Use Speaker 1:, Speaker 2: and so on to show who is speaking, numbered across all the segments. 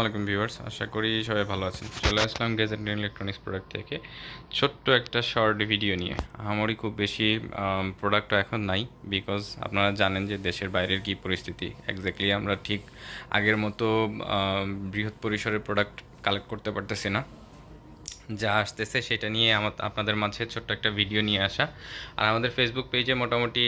Speaker 1: আলাইকুম ভিউয়ার্স, আশা করি সবাই ভালো আছেন। চলে আসলাম গেজেট ইলেকট্রনিক্স প্রোডাক্ট থেকে। ছোট্ট একটা শর্ট ভিডিও নিয়ে। আমারই খুব বেশি প্রোডাক্ট এখন নাই বিকজ আপনারা জানেন যে দেশের বাইরের কী পরিস্থিতি। এক্স্যাক্টলি আমরা ঠিক আগের মতো বৃহৎ পরিসরের প্রোডাক্ট কালেক্ট করতে পারতেছি না। যা আসতেছে সেটা নিয়ে আমার, আপনাদের মাঝে ছোট্ট একটা ভিডিও নিয়ে আসা। আর আমাদের ফেসবুক পেজে মোটামুটি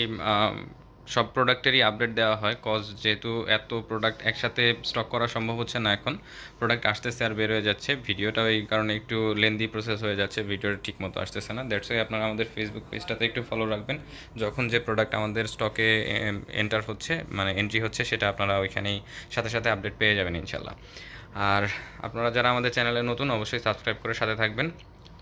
Speaker 1: সব প্রোডাক্টেরই আপডেট দেওয়া হয় কজ যেহেতু এত প্রোডাক্ট একসাথে স্টক করা সম্ভব হচ্ছে না এখন প্রোডাক্ট আসতেছে আর বের হয়ে যাচ্ছে। ভিডিওটাও এই কারণে একটু লেন্দি প্রসেস হয়ে যাচ্ছে ভিডিওটা ঠিক মতো আসতেছে না। দ্যাটস ওয়াই আপনারা আমাদের ফেসবুক পেজটাতে একটু ফলো রাখবেন। যখন যে প্রোডাক্ট আমাদের স্টকে এন্টার হচ্ছে মানে এন্ট্রি হচ্ছে, সেটা আপনারা ওইখানেই সাথে সাথে আপডেট পেয়ে যাবেন ইনশাল্লাহ আর আপনারা যারা আমাদের চ্যানেলে নতুন, অবশ্যই সাবস্ক্রাইব করে সাথে থাকবেন।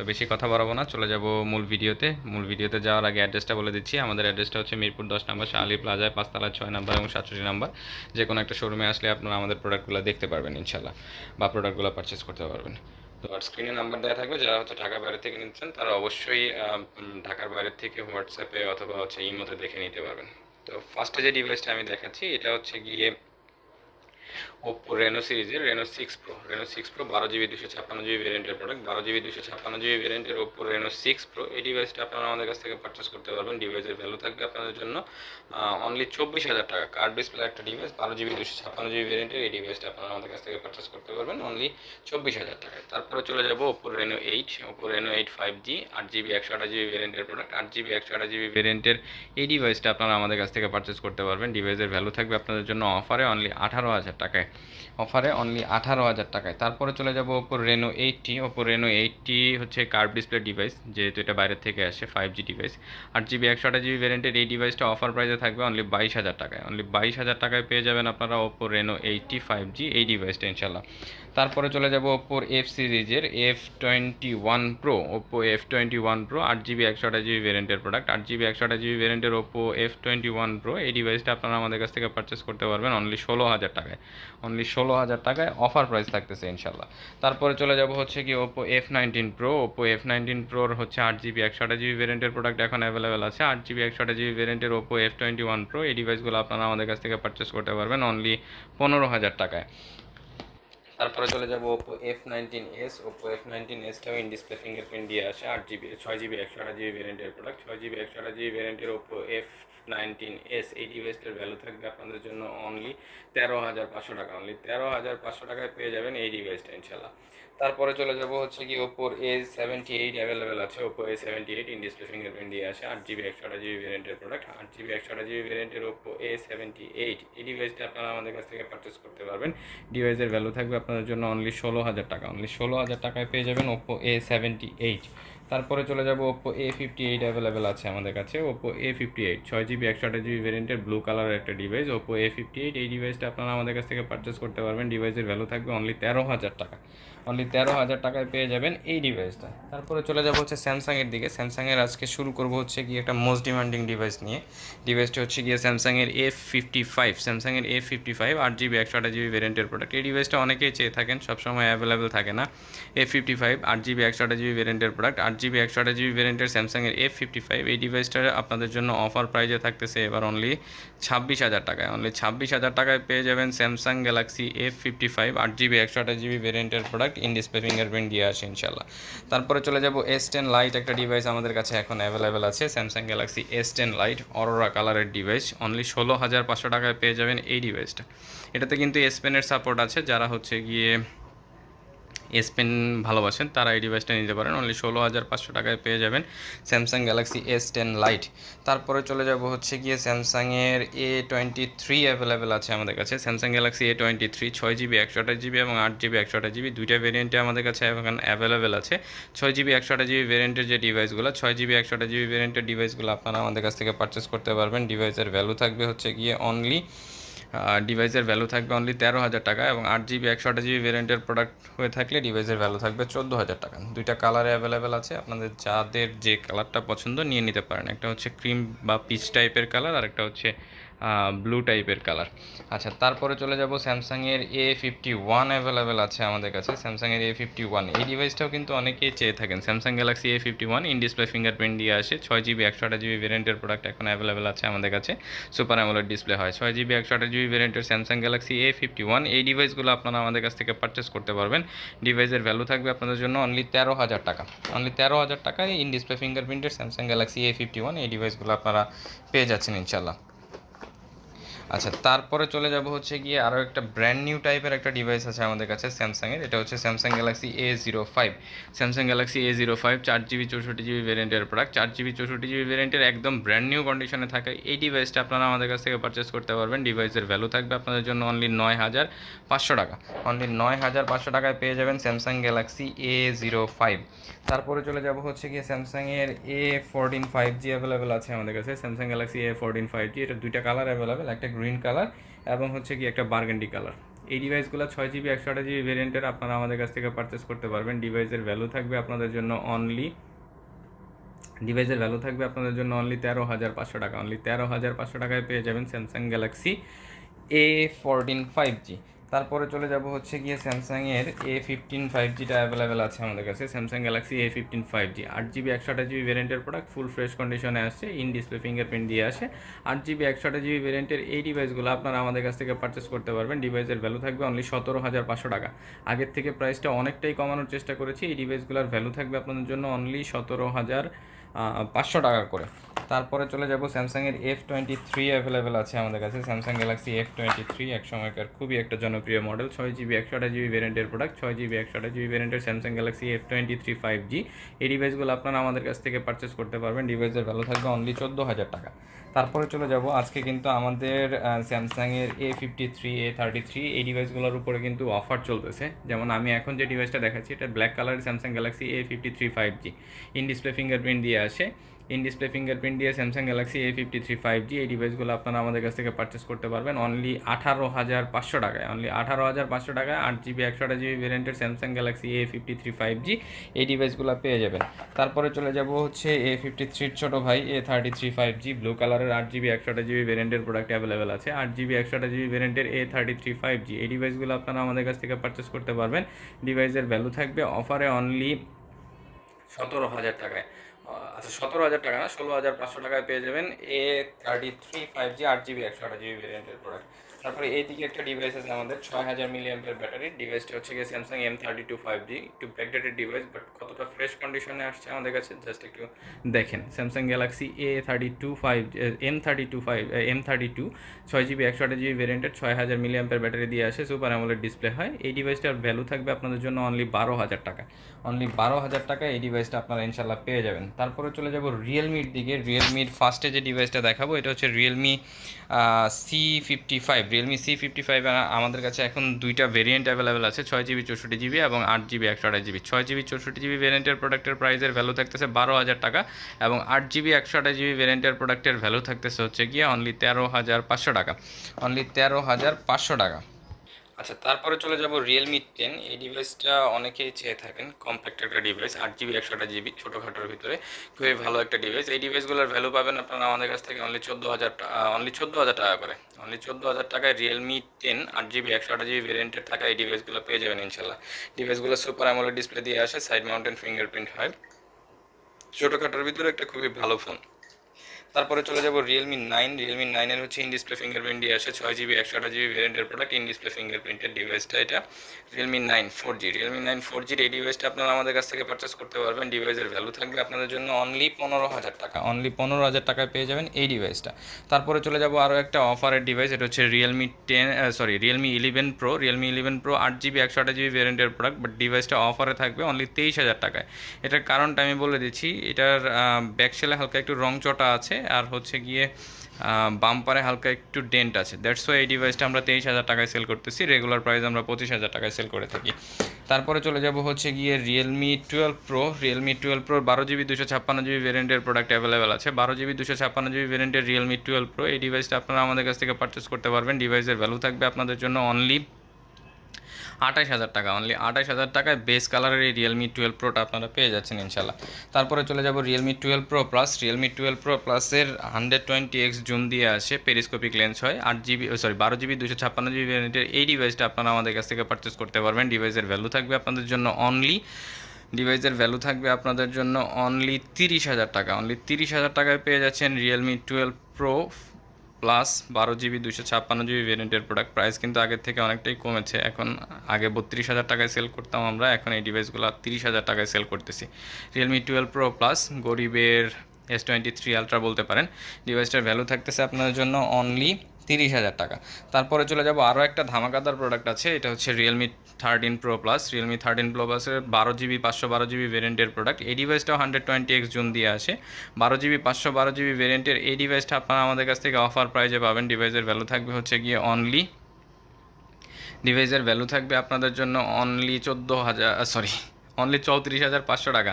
Speaker 1: তো বেশি কথা বাড়াবো না, চলে যাব মূল ভিডিওতে। মূল ভিডিওতে যাওয়ার আগে অ্যাড্রেসটা বলে দিচ্ছি। আমাদের অ্যাড্রেসটা হচ্ছে মিরপুর দশ নম্বর শাহালি প্লাজায় পাঁচতলা ছয় নাম্বার এবং সাতষট্টি নাম্বার। যে কোনো একটা শোরুমে আসলে আপনারা আমাদের প্রোডাক্টগুলো দেখতে পারবেন ইনশাল্লাহ বা প্রোডাক্টগুলো পারচেস করতে পারবেন। তো স্ক্রিনে নাম্বার দেওয়া থাকবে, যারা হচ্ছে ঢাকার বাইরে থেকে নিচ্ছেন, তারা অবশ্যই ঢাকার বাইরে থেকে হোয়াটসঅ্যাপে অথবা হচ্ছে ইমোতে দেখে নিতে পারবেন। তো ফার্স্টে যে ডিভাইসটা আমি দেখাচ্ছি, এটা হচ্ছে গিয়ে ওপো রেনো সিরিজের Reno six pro Reno six pro বারো জিবি দুশো ছাপ্পান্ন জিবি ভ্যারিয়েন্টের প্রোডাক্ট বারো জিবি দুশো ছাপ্পান্ন জিবি ভ্যারিয়েন্টের ওপো রেনো সিক্স প্রো এই ডিভাইসটা আপনারা আমাদের কাছ থেকে পারচেস করতে পারবেন। ডিভাইসের ভ্যালু থাকবে আপনাদের জন্য অনলি চব্বিশ হাজার টাকা। কার্ড ডিসপ্লে একটা ডিভাইস বারো জিবি দুশো ছাপ্পান্ন জিবি ভ্যারিয়েন্টের এই ডিভাইসটা আপনারা আমাদের কাছ থেকে পারচেস করতে পারবেন অনলি চব্বিশ হাজার টাকায়। তারপরে চলে যাব Oppo Reno eight Oppo Reno eight five G আট জিবি একশো আঠাশ জিবি ভ্যারিয়েন্টের প্রোডাক্ট আট জিবি একশো আঠাশ জিবি ভ্যারিয়েন্টের এই ডিভাইসটা আপনারা আমাদের কাছ থেকে পারচেস করতে পারবেন। ডিভাইসের ভ্যালু থাকবে আপনাদের জন্য অফারে অনলি আঠারো হাজার টাকায়। অফারে অনলি আঠারো হাজার টাকায়। তারপরে চলে যাব Oppo Reno eighty Oppo Reno eighty হচ্ছে কার্ভ ডিসপ্লে ডিভাইস যেহেতু এটা বাইরে থেকে আসে ফাইভ জি ডিভাইস আট জিবি একশো আঠাশ জিবি ভ্যারেন্টের এই ডিভাইসটা অফার প্রাইসে থাকবে অনলি বাইশ হাজার টাকায়। অনলি বাইশ হাজার টাকায় পেয়ে যাবেন আপনারা Oppo Reno eight T five G এই ডিভাইসটা ইনশাল্লাহ তারপরে চলে যাব ওপোর এফ সিরিজের F twenty one pro Oppo F twenty one pro আট জিবি একশো আঠাশ জিবি ভ্যারিয়েন্টের প্রোডাক্ট আট জিবি একশো আঠাশ GB ভ্যারিয়েন্টের Oppo F twenty one pro এই ডিভাইসটা আপনারা আমাদের কাছ থেকে পারচেস করতে পারবেন অনলি ষোলো হাজার টাকায়। অনলি ষোলো হাজার টাকায় অফার প্রাইস থাকতেছে ইনশাল্লাহ তারপরে চলে যাব হচ্ছে কি Oppo F nineteen pro Oppo F nineteen প্রোর হচ্ছে আট জিবি একশো আঠাশ জিবি ভেরিয়েন্টের প্রোডাক্ট এখন অ্যাভেলেবেল আছে। আট জিবি একশো আঠাশ GB ভ্যারিয়েন্টের Oppo F twenty one pro এই ডিভাইসগুলো আপনারা আমাদের কাছ থেকে পারচেস করতে পারবেন অনলি পনেরো হাজার টাকায়। তারপরে চলে যাব Oppo F nineteen S Oppo F nineteen এসটাও in display fingerprint দিয়ে আসে, আট জিবি ছয় জিবি একশো আঠাশ জিবি ভ্যারেন্টের প্রোডাক্ট ছয় জিবি একশো আঠাশ জিবি ভ্যারেন্টের ওপো এফ নাইনটিন এস এই ডিভাইসটার ভ্যালু থাকবে আপনাদের জন্য অনলি তেরো হাজার পাঁচশো টাকা অনলি তেরো হাজার পাঁচশো টাকায় পেয়ে যাবেন এই ডিভাইসটা ইনশাল্লাহ তারপরে চলে যাব হচ্ছে কি ওপোর এ সেভেন্টি এইট অ্যাভেলেবেল আছে। Oppo A seventy eight in display fingerprint দিয়ে আসে আট জিবি একশো আঠাশ জিবি ভ্যারিয়েন্টের প্রোডাক্ট আট জিবি একশো আঠাশ জিবি ভ্যারিয়েন্টের ওপো এ সেভেন্টি এইট এই ডিভাইসটা আপনারা আমাদের কাছ থেকে পারচেস করতে পারবেন। ডিভাইসের ভ্যালু থাকবে আপনাদের জন্য অনলি ষোলো হাজার টাকা। অনলি ষোলো হাজার টাকায় পেয়ে যাবেন ওপো এ সেভেন্টি এইট তারপরে চলে যাব Oppo A fifty eight available আছে আমাদের কাছে। ওপো এ ফিফটি এইট ছয় জিবি একশো আঠাশ জিবি ভেরিয়েন্টের ব্লু কালারের একটা device Oppo A fifty eight এই ডিভাইসটা আপনারা আমাদের কাছ থেকে পারচেস করতে পারবেন। ডিভাইসের ভ্যালু থাকবে অনলি তেরো হাজার টাকা। অনলি তেরো হাজার টাকায় পেয়ে যাবেন এই ডিভাইসটা তারপরে চলে যাব হচ্ছে স্যামসাংয়ের দিকে। স্যামসাংয়ের আজকে শুরু করব হচ্ছে গিয়ে একটা মোস্ট ডিমান্ডিং ডিভাইস নিয়ে। ডিভাইসটা হচ্ছে গিয়ে স্যামসাংয়ের এফ ফিফটি ফাইভ স্যামসাংয়ের এফ ফিফটি ফাইভ আট জিবি একশো আঠাশ জিবি ভেরিয়েন্টের প্রোডাক্ট এই ডিভাইসটা অনেকেই চেয়ে থাকেন, সবসময় অ্যাভেলেবেল থাকে না। এফ ফিফটি ফাইভ আট জিবি একশো আঠাশ জিবি ভেরিয়েন্টের প্রোডাক্ট আট জিবি একশো আঠাশ জিবি ভেরিয়েন্টের স্যামসাংয়ের এফ ফিফটি ফাইভ এই ডিভাইসটা আপনাদের জন্য অফার প্রাইজে থাকতেছে এবার অনলি ছাব্বিশ হাজার টাকায়। অনলি ছাব্বিশ হাজার টাকায় পেয়ে যাবেন Samsung Galaxy F fifty five আট জিবি একশো আঠাশ জিবি ভেরিয়েন্টের প্রোডাক্ট ইন ডিসপ্লে ফিঙ্গারপ্রিন্ট দিয়ে আসে ইনশাল্লাহ তারপরে চলে যাব এস টেন লাইট একটা ডিভাইস আমাদের কাছে এখন অ্যাভেলেবেল আছে Samsung Galaxy S ten lite aurora কালারের ডিভাইস অনলি ষোলো হাজার পাঁচশো টাকায় পেয়ে যাবেন এই ডিভাইসটা এটাতে কিন্তু এস পেনের সাপোর্ট আছে, যারা হচ্ছে গিয়ে এস পেন ভালোবাসেন, তারা এই ডিভাইসটা নিতে পারেন। অনলি ষোলো হাজার পাঁচশো টাকায় পেয়ে যাবেন Samsung Galaxy S ten lite তারপরে চলে যাব হচ্ছে গিয়ে স্যামসাংয়ের এ টোয়েন্টি থ্রি অ্যাভেলেবেল আছে আমাদের কাছে। Samsung Galaxy A twenty three ছয় জিবি একশো আঠাশ জিবি এবং আট জিবি একশো আঠাশ জিবি দুইটা ভেরিয়েন্টে আমাদের কাছে এখন অ্যাভেলেবেল আছে। ছয় জিবি একশো আঠাশ জিবি ভেরিয়েন্টের যে ডিভাইসগুলো ছয় জিবি একশো আঠাশ জিবি ভেরিয়েন্টের ডিভাইসগুলো আপনারা আমাদের কাছ থেকে পারচেস করতে পারবেন। ডিভাইসের ভ্যালু থাকবে হচ্ছে গিয়ে অনলি ডিভাইসের ভ্যালু থাকবে অনলি তেরো হাজার টাকা এবং আট জিবি একশো আট জিবি ভেরিয়েন্টের প্রোডাক্ট হয়ে থাকলে ডিভাইসের ভ্যালু থাকবে চোদ্দ হাজার টাকা। দুইটা কালারে অ্যাভেলেবেল আছে, আপনাদের যাদের যে কালারটা পছন্দ নিয়ে নিতে পারেন। একটা হচ্ছে ক্রিম বা পিচ টাইপের কালার আর একটা হচ্ছে ব্লু টাইপের কালার আচ্ছা তারপরে চলে যাব স্যামসাংয়ের এ ফিফটি ওয়ান অ্যাভেলেবেল আছে আমাদের কাছে, স্যামসাংয়ের এ ফিফটি ওয়ান এই ডিভাইসটাও কিন্তু অনেকেই চেয়ে থাকেন। Samsung Galaxy A fifty one in display fingerprint দিয়ে আসে, ছয় জিবি একশো আঠাশ জিবি ভেরিয়েন্টের প্রোডাক্ট এখন অ্যাভেলেবেল আছে আমাদের কাছে সুপার অ্যামোলেড ডিসপ্লে হয়। ছয় জিবি একশো আঠাশ জিবি ভেরিয়েন্টের Samsung Galaxy A fifty one এই ডিভাইসগুলো আপনারা আমাদের কাছ থেকে পারচেস করতে পারবেন। ডিভাইসের ভ্যালু থাকবে আপনাদের জন্য অনলি তেরো হাজার টাকা। অনলি তেরো হাজার টাকায় in display ফিঙ্গারপ্রিন্টের Samsung Galaxy A fifty one এই ডিভাইসগুলো আপনারা পেয়ে যাচ্ছেন ইনশাল্লাহ আচ্ছা তারপরে চলে যাব হচ্ছে গিয়ে আরও একটা ব্র্যান্ড নিউ টাইপের একটা ডিভাইস আছে আমাদের কাছে স্যামসাংয়ের এটা হচ্ছে Samsung Galaxy A zero five Samsung Galaxy A zero five চার জিবি চৌষট্টি জিবি ভ্যারিয়েন্টের প্রোডাক্ট চার জিবি চৌষট্টি জিবি ভ্যারিয়েন্টের একদম ব্র্যান্ড নিউ কন্ডিশনে থাকে। এই ডিভাইসটা আপনারা আমাদের কাছ থেকে পারচেস করতে পারবেন। ডিভাইসের ভ্যালু থাকবে আপনাদের জন্য অনলি নয় হাজার পাঁচশো টাকা। অনলি নয় হাজার পাঁচশো টাকায় পেয়ে যাবেন Samsung Galaxy A zero five তারপরে চলে যাব হচ্ছে গিয়ে স্যামসাংয়ের A fourteen five G available আছে আমাদের কাছে। Samsung Galaxy A fourteen five G এটা দুইটা কালার অ্যাভেলেবেল একটা গ্রিন কালার এবং হচ্ছে কি একটা বার্গেন্ডি কালার এই ডিভাইসগুলো ছয় জিবি একশো আঠাশ জিবি ভেরিয়েন্টের আপনারা আমাদের কাছ থেকে পারচেস করতে পারবেন। ডিভাইসের ভ্যালু থাকবে আপনাদের জন্য অনলি ডিভাইসের ভ্যালু থাকবে আপনাদের জন্য অনলি তেরো হাজার পাঁচশো টাকা। অনলি তেরো হাজার পাঁচশো টাকায় পেয়ে যাবেন Samsung Galaxy A fourteen five G তারপরে চলে যাব হচ্ছে গিয়ে স্যামসাংয়ের এ ফিফটিন ফাইভ জিটা অ্যাভেলেবেল আছে আমাদের কাছে। Samsung Galaxy A fifteen five G আট জিবি একশো আঠাশ জিবি ভ্যারিয়েন্টের প্রোডাক্ট ফুল ফ্রেশ কন্ডিশনে আসছে ইন ডিসপ্লে ফিঙ্গারপ্রিন্ট দিয়ে আসে। আট জিবি একশো আঠাশ জিবি ভ্যারিয়েন্টের এই ডিভাইসগুলো আপনারা আমাদের কাছ থেকে পারচেস করতে পারবেন। ডিভাইসের ভ্যালু থাকবে অনলি সতেরো হাজার পাঁচশো টাকা। আগের থেকে প্রাইসটা অনেকটাই কমানোর চেষ্টা করেছি। এই ডিভাইসগুলোর ভ্যালু থাকবে আপনাদের জন্য অনলি সতেরো হাজার পাঁচশো টাকা করে। তারপরে চলে যাব স্যামসাংয়ের এফ টোয়েন্টি থ্রি অ্যাভেলেবেল আছে আমাদের কাছে। Samsung Galaxy F twenty three এক সময়কার খুবই একটা জনপ্রিয় মডেল ছয় জিবি একশো আঠাশ জিবি ভ্যারিয়েন্টের প্রোডাক্ট ছয় জিবি একশো আঠাশ GB ভ্যারিয়েন্টের Samsung Galaxy F twenty three five G এই ডিভাইসগুলো আপনারা আমাদের কাছ থেকে পারচেস করতে পারবেন। ডিভাইসের ভ্যালু থাকবে অনলি চোদ্দ হাজার টাকা। তারপরে চলে যাব আজকে কিন্তু আমাদের স্যামসাংয়ের A fifty three A thirty three এই ডিভাইসগুলোর উপরে কিন্তু অফার চলতেছে। যেমন আমি এখন যে ডিভাইসটা দেখাচ্ছি, এটা ব্ল্যাক কালারের Samsung Galaxy A fifty three five G in display fingerprint দিয়ে আসে। ইন ডিসপ্লে ফিঙ্গারপ্রিন্ট দিয়ে Samsung Galaxy A fifty three five G এই ডিভাইসগুলো আপনারা আমাদের কাছ থেকে পারচেস করতে পারবেন অনলি আঠারো হাজার পাঁচশো টাকায় অনলি আঠারো হাজার পাঁচশো টাকায় আট জিবি একশো আঠাশ GB ভ্যারিয়েন্টের Samsung Galaxy A fifty three five G এই ডিভাইসগুলো পেয়ে যাবেন। তারপরে চলে যাব হচ্ছে এ ফিফটি থ্রির ছোটো ভাই A thirty three five G blue কালারের আট জিবি একশো আঠাশ জিবি ভ্যারিয়েন্টের প্রোডাক্ট অ্যাভেলেবেল আছে। আট জিবি একশো আঠাশ GB ভ্যারিয়েন্টের A thirty three five G এই ডিভাইসগুলো আপনারা আমাদের কাছ থেকে পারচেস করতে পারবেন। ডিভাইসের ভ্যালু থাকবে অফারে অনলি সতেরো হাজার টাকায়। আচ্ছা সতেরো হাজার টাকা না, ষোলো হাজার পাঁচশো টাকায় পেয়ে যাবেন A thirty three five G আট জিবি একশো আট জিবি ভেরিয়েন্টের প্রোডাক্ট তারপরে এইদিকে একটা ডিভাইস আছে আমাদের, ছয় হাজার মিলিয়ামের ব্যাটারি ডিভাইসটা হচ্ছে গিয়ে Samsung M thirty two five G একটু ব্যাকডেটেড ডিভাইস বাট কতটা ফ্রেশ কন্ডিশনে আসছে আমাদের কাছে জাস্ট একটু দেখেন। Samsung Galaxy A thirty two five M thirty two five M thirty two ছয় জিবি একশো আট জিবি ভেরিয়েন্টের ছয় হাজার মিলিয়ামের ব্যাটারি দিয়ে আসে সুপার অ্যামোলেড ডিসপ্লে হয়। এই ডিভাইসটার ভ্যালু থাকবে আপনাদের জন্য অনলি বারো হাজার টাকা। অনলি বারো হাজার টাকা এই ডিভাইসটা আপনারা ইনশাল্লাহ পেয়ে যাবেন। তারপরে চলে যাব রিয়েলমির দিকে। রিয়েলমির ফার্স্টে যে ডিভাইসটা দেখাবো, এটা হচ্ছে Realme C fifty five Realme C fifty five আমাদের কাছে এখন দুইটা ভেরিয়েন্ট অ্যাভেলেবেল আছে, ছয় জিবি চৌষট্টি জিবি এবং আট জিবি একশো আঠাশ জিবি ছয় জিবি চৌষট্টি জিবি ভেরিয়েন্টের প্রোডাক্টের প্রাইসের ভ্যালু থাকতেছে বারো হাজার টাকা এবং আট জিবি একশো আঠাশ জিবি ভেরিয়েন্টের প্রোডাক্টের ভ্যালু থাকতেছে হচ্ছে গিয়ে অনলি তেরো হাজার পাঁচশো টাকা। অনলি তেরো হাজার পাঁচশো টাকা। আচ্ছা তারপরে চলে যাব রিয়েলমি টেন এই ডিভাইসটা অনেকেই চেয়ে থাকেন কম্প্যাক্ট একটা ডিভাইস আট জিবি একশো আট জিবি ছোটোখাটোর ভিতরে। খুবই ভালো একটা ডিভাইস এই ডিভাইসগুলোর ভ্যালু পাবেন আপনারা আমাদের কাছ থেকে অনলি চোদ্দ হাজার অনলি চোদ্দ হাজার টাকা করে। অনলি চোদ্দ হাজার টাকায় রিয়েলমি টেন আট জিবি একশো আট জিবি ভেরিয়েন্টের টাকা এই ডিভাইসগুলো পেয়ে যাবেন ইনশাল্লাহ। ডিভাইসগুলো সুপার অ্যামোলেড ডিসপ্লে দিয়ে আসে সাইড মাউন্টেন ফিঙ্গারপ্রিন্ট হয়। ছোটোখাটোর ভিতরে একটা খুবই ভালো ফোন তারপরে চলে যাব রিয়েলমি নাইন রিয়েলমি নাইনের হচ্ছে ইন ডিসপ্লে ফিঙ্গারপ্রিন্ট দিয়ে আসে, ছয় জিবি একশো আঠাশ জিবি ভ্যারিয়েন্টের প্রোডাক্ট ইন ডিসপ্লে ফিঙ্গারপ্রিন্টের ডিভাইসটা এটা। Realme nine four G Realme nine four জির এই ডিভাইসটা আপনারা আমাদের কাছ থেকে পারচেস করতে পারবেন। ডিভাইসের ভ্যালু থাকবে আপনাদের জন্য অনলি পনেরো হাজার টাকা। অনলি পনেরো হাজার টাকায় পেয়ে যাবেন এই ডিভাইসটা তারপরে চলে যাব আরও একটা অফারের ডিভাইস এটা হচ্ছে Realme ten sorry Realme eleven pro Realme eleven pro আট জিবি একশো আঠাশ জিবি ভ্যারিয়েন্টের প্রোডাক্ট বাট ডিভাইসটা অফারে থাকবে অনলি তেইশ হাজার টাকায়। এটার কারণটা আমি বলে দিচ্ছি, এটার ব্যাকসেলে হালকা একটু রং চটা আছে। আর হচ্ছে গিয়ে বাম্পারে হালকা একটু ডেন্ট আছে। দ্যাটস ওয়াই এই ডিভাইসটা আমরা তেইশ হাজার টাকায় সেল করতেছি। রেগুলার প্রাইস আমরা পঁচিশ হাজার টাকায় সেল করে থাকি। তারপরে চলে যাব হচ্ছে গিয়ে Realme twelve pro Realme twelve pro বারো জিবি দুশো ছাপ্পান্ন জিবি ভ্যারিয়েন্টের প্রোডাক্ট অ্যাভেলেবেল আছে। বারো জিবি দুশো ছাপ্পান্ন জিবি ভ্যারিয়েন্টের রিয়েলমি টুয়েলভ প্রো এই ডিভাইসটা আপনারা আমাদের কাছ থেকে পারচেস করতে পারবেন। ডিভাইসের ভ্যালু থাকবে আপনাদের জন্য অনলি আঠাশ হাজার টাকা। অনলি আঠাশ হাজার টাকায় বেস কালারের এই রিয়েলমি টুয়েলভ প্রোটা আপনারা পেয়ে যাচ্ছেন ইনশাল্লাহ তারপরে চলে যাব Realme twelve pro plus Realme twelve pro প্লাসের হান্ড্রেড টোয়েন্টি এক্স জুম দিয়ে আসে পেরিস্কোপিক লেন্স হয়, আট জিবি সরি বারো জিবি দুশো ছাপ্পান্ন জিবি ভ্যারিয়েন্টের এই ডিভাইসটা আপনারা আমাদের কাছ থেকে পারচেস করতে পারবেন। ডিভাইসের ভ্যালু থাকবে আপনাদের জন্য অনলি ডিভাইসের ভ্যালু থাকবে আপনাদের জন্য অনলি তিরিশ হাজার টাকা। অনলি তিরিশ হাজার টাকায় পেয়ে যাচ্ছেন রিয়েলমি টুয়েলভ প্রো প্লাস বারো জিবি দুশো ছাপ্পান্ন জিবি ভেরিয়েন্টের প্রোডাক্ট প্রাইস কিন্তু আগের থেকে অনেকটাই কমেছে। এখন আগে বত্রিশ হাজার টাকায় সেল করতাম আমরা, এখন এই ডিভাইসগুলো তিরিশ হাজার টাকায় সেল করতেছি। রিয়েলমি টুয়েলভ প্রো প্লাস গরিবের এস টোয়েন্টি থ্রি আলট্রা বলতে পারেন। ডিভাইসটার ভ্যালু থাকতেছে আপনাদের জন্য অনলি তিরিশ হাজার টাকা। তারপরে চলে যাব আরও একটা ধামাকাদার প্রোডাক্ট আছে, এটা হচ্ছে Realme thirteen pro plus Realme thirteen pro প্লাসের বারো জিবি, পাঁচশো বারো জিবি ভেরিয়েন্টের প্রোডাক্ট এই ডিভাইসটাও হান্ড্রেড টোয়েন্টি এক্স জুন দিয়ে আসে। বারো জিবি, পাঁচশো বারো জিবি ভেরিয়েন্টের এই ডিভাইসটা আপনারা আমাদের কাছ থেকে অফার প্রাইজে পাবেন। ডিভাইসের ভ্যালু থাকবে হচ্ছে গিয়ে অনলি ডিভাইসের ভ্যালু থাকবে আপনাদের জন্য অনলি চোদ্দ হাজার সরি অনলি চৌত্রিশ হাজার পাঁচশো টাকা।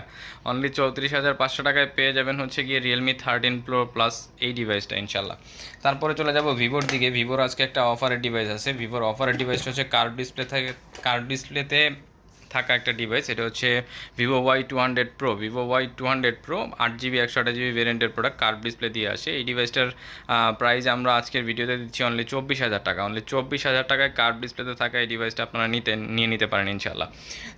Speaker 1: অনলি চৌত্রিশ হাজার পাঁচশো টাকায় পেয়ে যাবেন হচ্ছে গিয়ে রিয়েলমি থার্টিন প্রো প্লাস এই ডিভাইসটা ইনশাল্লাহ তারপরে চলে যাব ভিভোর দিকে। ভিভোর আজকে একটা অফারের ডিভাইস আছে। ভিভোর অফারের ডিভাইসটা হচ্ছে কার্ড ডিসপ্লে থাকে কার্ড ডিসপ্লেতে থাকা একটা ডিভাইস এটা হচ্ছে Vivo Y two hundred pro Vivo Y two hundred pro আট জিবি একশো আঠাশ জিবি ভেরিয়েন্টের প্রোডাক্ট কার্ভ ডিসপ্লে দিয়ে আসে। এই ডিভাইসটার প্রাইস আমরা আজকের ভিডিওতে দিচ্ছি অনলি চব্বিশ হাজার টাকা। অনলি চব্বিশ হাজার টাকায় কার্ভ ডিসপ্লেতে থাকা এই ডিভাইসটা আপনারা নিতে, নিয়ে নিতে পারেন ইনশাল্লাহ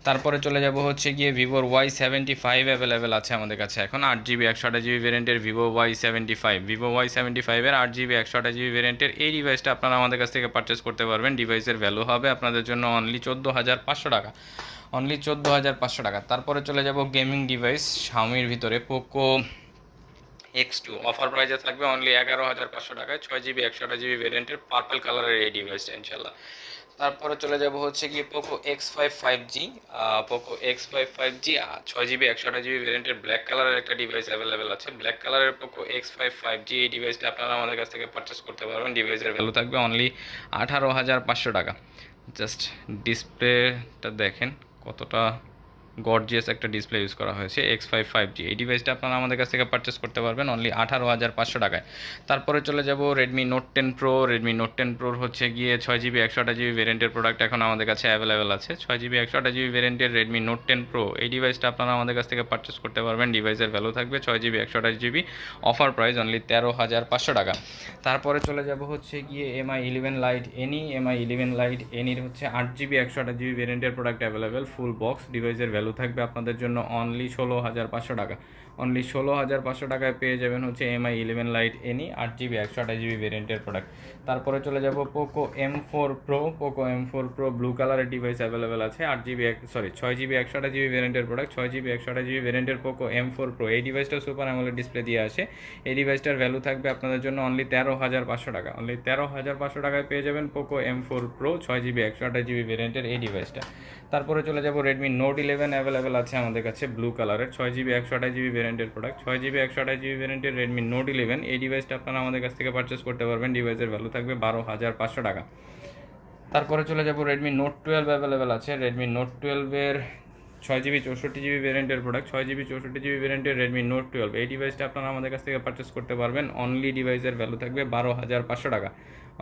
Speaker 1: তারপরে চলে যাব হচ্ছে গিয়ে ভিভোর ওয়াই সেভেন্টি ফাইভ অ্যাভেলেবেল আছে আমাদের কাছে। এখন আট জিবি একশো আঠাশ জিবি ভেরিয়েন্টের Vivo Y seventy five Vivo Y seventy ফাইভের আট জিবি একশো আঠাশ জিবি ভেরিয়েন্টের এই ডিভাইসটা আপনারা আমাদের কাছ থেকে পারচেস করতে পারবেন। ডিভাইসের ভ্যালু হবে আপনাদের জন্য অনলি চোদ্দ হাজার পাঁচশো টাকা। অনলি চোদ্দ হাজার পাঁচশো টাকা। তারপরে চলে যাব গেমিং ডিভাইস শাওমির ভিতরে পোকো এক্স টু অফার প্রাইসে থাকবে অনলি এগারো হাজার পাঁচশো টাকায়, ছয় জিবি একশো আঠাশ জিবি ভেরিয়েন্টের পার্পল কালারের এই ডিভাইসটা ইনশাল্লাহ তারপরে চলে যাব হচ্ছে গিয়ে Poco X five five G Poco X five five G ছয় জিবি একশো আঠাশ জিবি ভেরিয়েন্টের ব্ল্যাক কালারের একটা ডিভাইস অ্যাভেলেবেল আছে। ব্ল্যাক কালারের Poco X five five G এই ডিভাইসটা আপনারা আমাদের কাছ থেকে পারচেস করতে পারবেন। ডিভাইসের ভ্যালু থাকবে অনলি আঠারো হাজার পাঁচশো টাকা। জাস্ট ডিসপ্লেটা দেখেন। কতটা গর্জিয়াস একটা ডিসপ্লে ইউজ করা হয়েছে এক্স ফাইভ ফাইভ জি এই ডিভাইসটা আপনারা আমাদের কাছ থেকে পারচেস করতে পারবেন অনলি আঠারো হাজার পাঁচশো টাকায়। তারপরে চলে যাব Redmi Note ten pro Redmi Note ten প্রোর হচ্ছে গিয়ে ছয় জিবি একশো আটা জিবি ভেরিয়েন্টের প্রোডাক্ট এখন আমাদের কাছে অ্যাভেলেবেল আছে। ছয় জিবি একশো আটা জিবি ভেরিয়েন্টের রেডমি নোট টেন প্রো এই ডিভাইসটা আপনারা আমাদের কাছ থেকে পারচেস করতে পারবেন। ডিভাইসের ভ্যালু থাকবে ছয় জিবি একশো আঠাশ জিবি অফার প্রাইস অনলি তেরো হাজার পাঁচশো টাকা। তারপরে চলে যাব হচ্ছে গিয়ে Mi eleven lite NE Mi eleven lite এনির হচ্ছে আট জিবি একশো আঠাশ জিবি ভেরিয়েন্টের প্রোডাক্ট অ্যাভেলেবেল ফুল বক্স ডিভাইসের ভ্যালু থাকবে আপনাদের জন্য অনলি ষোলো হাজার পাঁচশো টাকা। অনলি ষোলো হাজার পাঁচশো টাকায় পেয়ে যাবেন হচ্ছে এমআই ইলেভেন লাইট এনি আট জিবি একশো আঠাশ জিবি ভেরিয়েন্টের প্রোডাক্ট তারপরে চলে যাব Poco M four pro Poco M four pro blue কালারের ডিভাইস অ্যাভেলেবেল আছে। আট জিবি এক সরি ছয় জিবি একশো আঠাশ জিবি ভেরিয়েন্টের প্রোডাক্ট ছয় জিবি একশো আঠাশ জিবি ভেরিয়েন্টের পোকো এম ফোর প্রো এই ডিভাইসটা সুপার অ্যামোলেড ডিসপ্লে দিয়ে আসে। এই ডিভাইসটার ভ্যালু থাকবে আপনাদের জন্য অনলি তেরো হাজার পাঁচশো টাকা। অনলি তেরো হাজার পাঁচশো টাকায় পেয়ে যাবেন পোকো এম ফোর প্রো ছয় জিবি একশো আঠাশ জিবি ভেরিয়েন্টের এই ডিভাইসটা তারপরে চলে যাব রেডমি নোট ইলেভেন অ্যাভেলেবেল আছে আমাদের কাছে ব্লু কালারের ছয় জিবি একশো আঠাশ জিবি ভেরিয়েন্টের প্রোডাক্ট ছয় জিবি একশো আঠাশ জিবি ভেরিয়েন্টের রেডমি নোট ইলেভেন এই ডিভাইসটা আপনারা আমাদের কাছ থেকে পারচেস করতে পারবেন ডিভাইসের ভ্যালু থাকবে বারো হাজার পাঁচশো টাকা। তারপরে চলে যাব রেডমি নোট টুয়েলভ অ্যাভেলেবেল আছে। রেডমি নোট টুয়েলভের ছয় জিবি চৌষট্টি জিবি ভেরিয়েন্টের প্রোডাক্ট ছয় জিবি চৌষট্টি জিবি ভেরিয়েন্টের রেডমি নোট টুয়েলভ এই ডিভাইসটা আপনারা আমাদের কাছ থেকে পারচেস করতে পারবেন। অনলি ডিভাইসের ভ্যালু থাকবে বারো হাজার পাঁচশো টাকা।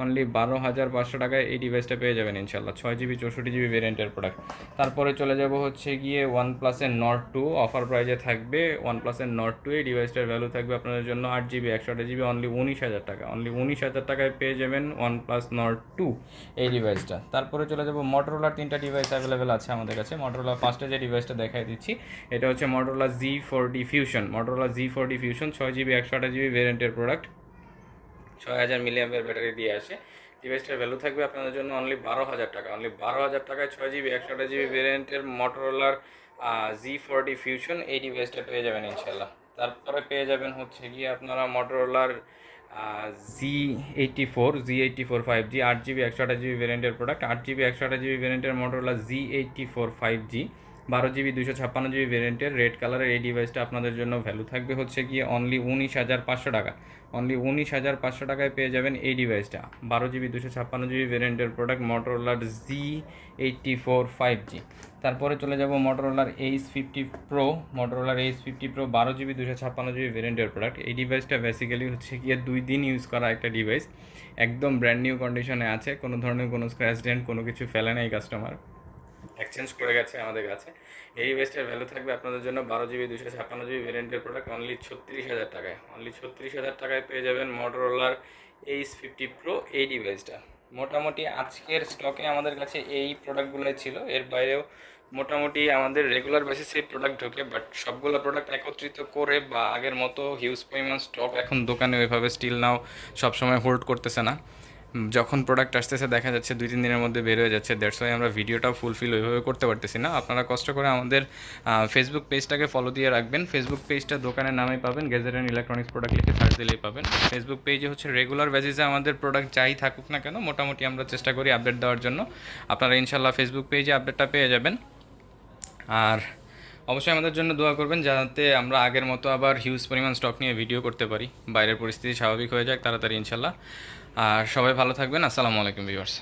Speaker 1: অনলি বারো হাজার পাঁচশো টাকায় এই ডিভাইসটা পেয়ে যাবেন ইনশাল্লাহ ছয় জিবি চৌষট্টি জিবি ভেরিয়েন্টের প্রোডাক্ট তারপরে চলে যাব হচ্ছে গিয়ে ওয়ান প্লাসের নট টু অফার প্রাইজে থাকবে ওয়ান প্লাসের নট টু এই ডিভাইসটার ভ্যালু থাকবে আপনাদের জন্য আট জিবি একশো আট জিবি অনলি উনিশ হাজার টাকা। অনলি উনিশ হাজার টাকায় পেয়ে যাবেন ওয়ান প্লাস নট টু এই ডিভাইসটা তারপরে চলে যাব মটোরোলার তিনটা ডিভাইস অ্যাভেলেবেল আছে আমাদের কাছে। মটোরোলা ফার্স্টে যে ডিভাইসটা দেখাই দিচ্ছি, এটা হচ্ছে Motorola G four D fusion Motorola G four D fusion ছয় জিবি একশো আঠাশ জিবি ভেরিয়েন্টের প্রোডাক্ট ছয় হাজার মিলিয়ামের ব্যাটারি দিয়ে আসে। ডিভাইসটার ভ্যালু থাকবে আপনাদের জন্য অনলি বারো হাজার টাকা। অনলি বারো হাজার টাকায় ছয় জিবি একশো আঠাশ জিবি ভেরিয়েন্টের মটোরোলার জি ফোরটি ফিউশন এই ডিভাইসটা পেয়ে যাবেন ইনশাল্লাহ তারপরে পেয়ে যাবেন হচ্ছে গিয়ে আপনারা মটোরোলার G eighty four G eighty four five G আট জিবি একশো আঠাশ জিবি ভেরিয়েন্টের প্রোডাক্ট আট জিবি একশো আঠাশ জিবি ভেরিয়েন্টের Motorola G eighty four five G বারো জিবি দুশো ছাপ্পান্ন জিবি ভেরিয়েন্টের রেড কালারের এই ডিভাইসটা আপনাদের জন্য ভ্যালু থাকবে হচ্ছে গিয়ে অনলি উনিশ হাজার পাঁচশো টাকা। অনলি উনিশ হাজার পাঁচশো টাকায় পেয়ে যাবেন এই ডিভাইসটা বারো জিবি দুশো ছাপ্পান্ন জিবি ভেরিয়েন্টের product মটোরোলার G eighty four five G তারপরে চলে যাব মটোরোলার এইচ ফিফটি প্রো মটোরোলার এইচ ফিফটি প্রো বারো জিবি দুশো ছাপ্পান্ন জিবি ভেরিয়েন্টের প্রোডাক্ট এই ডিভাইসটা বেসিক্যালি হচ্ছে গিয়ে দুই দিন ইউজ করা একটা ডিভাইস একদম ব্র্যান্ড নিউ কন্ডিশনে আছে, কোনো ধরনের কোনো স্ক্র্যাচ ডেন্ট কোনো কিছু ফেলে না এই কাস্টমার এক্সচেঞ্জ করে গেছে আমাদের কাছে। এই ডিভাইসটার ভ্যালু থাকবে আপনাদের জন্য বারো জিবি দুশো ছাপ্পান্ন জিবি ভ্যারিয়েন্টের প্রোডাক্ট অনলি ছত্রিশ হাজার টাকায়। অনলি ছত্রিশ হাজার টাকায় পেয়ে যাবেন মোটরোলার এইচ ফিফটি প্রো এই ডিভাইসটা মোটামুটি আজকের স্টকে আমাদের কাছে এই প্রোডাক্টগুলোই ছিল। এর বাইরেও মোটামুটি আমাদের রেগুলার বেসিসে প্রোডাক্ট ঢোকে বাট সবগুলো প্রোডাক্ট একত্রিত করে বা আগের মতো হিউজ পরিমাণ স্টক এখন দোকানে ওইভাবে স্টিল নাও সবসময় হোল্ড করতেছে না। যখন প্রোডাক্ট আসতেছে, দেখা যাচ্ছে দুই, তিন দিনের মধ্যে বের হয়ে যাচ্ছে। ওয়াই আমরা ভিডিওটাও ফুলফিল ওইভাবে করতে পারতেছি না। আপনারা কষ্ট করে আমাদের ফেসবুক পেজটাকে ফলো দিয়ে রাখবেন। ফেসবুক পেজটা দোকানের নামে পাবেন গেজেট অ্যান্ড ইলেকট্রনিক্স প্রোডাক্ট লিখে সার্চ দিলেই পাবেন। ফেসবুক পেজে হচ্ছে রেগুলার বেসিসে আমাদের প্রোডাক্ট যাই থাকুক না কেন, মোটামুটি আমরা চেষ্টা করি আপডেট দেওয়ার জন্য। আপনারা ইনশাল্লাহ ফেসবুক পেজে আপডেটটা পেয়ে যাবেন। আর অবশ্যই আমাদের জন্য দোয়া করবেন, যাতে আমরা আগের মতো আবার হিউজ পরিমাণ স্টক নিয়ে ভিডিও করতে পারি। বাইরের পরিস্থিতি স্বাভাবিক হয়ে যাক, তাড়াতাড়ি ইনশাল্লাহ আর সবাই ভালো থাকবেন। আসসালামু আলাইকুম ভিউয়ার্স